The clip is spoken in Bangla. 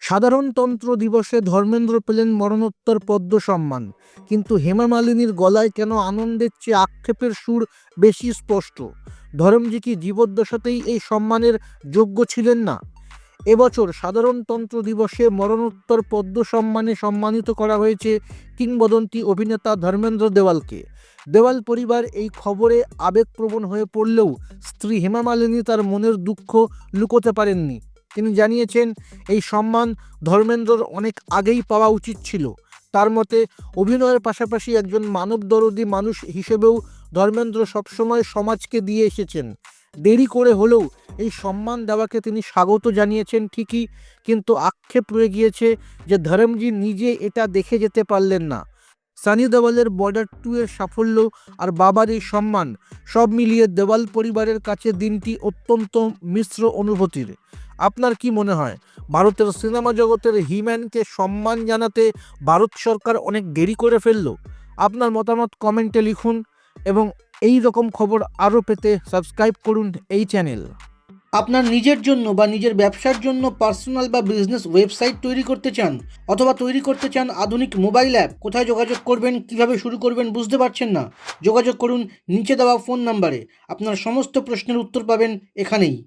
সাধারণতন্ত্র দিবসে ধর্মেন্দ্র পেলেন মরণোত্তর পদ্ম সম্মান। কিন্তু হেমা মালিনীর গলায় কেন আনন্দের চেয়ে আক্ষেপের সুর বেশি স্পষ্ট? ধর্মজি কি জীবদ্দশাতেই এই সম্মানের যোগ্য ছিলেন না? এবছর সাধারণতন্ত্র দিবসে মরণোত্তর পদ্ম সম্মানে সম্মানিত করা হয়েছে কিংবদন্তি অভিনেতা ধর্মেন্দ্র দেওয়ালকে। দেওয়াল পরিবার এই খবরে আবেগপ্রবণ হয়ে পড়লেও স্ত্রী হেমা মালিনী তার মনের দুঃখ লুকোতে পারেননি। তিনি জানিয়েছেন, এই সম্মান ধর্মেন্দ্রর অনেক আগেই পাওয়া উচিত ছিল। তার মতে, অভিনয়ের পাশাপাশি একজন মানবদরদী মানুষ হিসেবেও ধর্মেন্দ্র সবসময় সমাজকে দিয়ে এসেছেন। দেরি করে হলেও এই সম্মান দেওয়াকে তিনি স্বাগত জানিয়েছেন ঠিকই, কিন্তু আক্ষেপ রয়ে গিয়েছে যে ধরমজি নিজে এটা দেখে যেতে পারলেন না। সানি দেওয়ালের বর্ডার টু এর সাফল্য আর বাবার এই সম্মান সব মিলিয়ে দেওয়াল পরিবারের কাছে দিনটি অত্যন্ত মিশ্র অনুভূতির। আপনার কি মনে হয়? ভারতের সিনেমা জগতের হিম্যানকে সম্মান জানাতে ভারত সরকার অনেক দেরি করে ফেলল? আপনার মতামত কমেন্টে লিখুন এবং এই রকম খবর আরও পেতে সাবস্ক্রাইব করুন এই চ্যানেল। আপনার নিজের জন্য বা নিজের ব্যবসার জন্য পার্সোনাল বা বিজনেস ওয়েবসাইট তৈরি করতে চান অথবা তৈরি করতে চান আধুনিক মোবাইল অ্যাপ, কোথায় যোগাযোগ করবেন, কীভাবে শুরু করবেন বুঝতে পারছেন না? যোগাযোগ করুন নিচে দেওয়া ফোন নাম্বারে। আপনার সমস্ত প্রশ্নের উত্তর পাবেন এখানেই।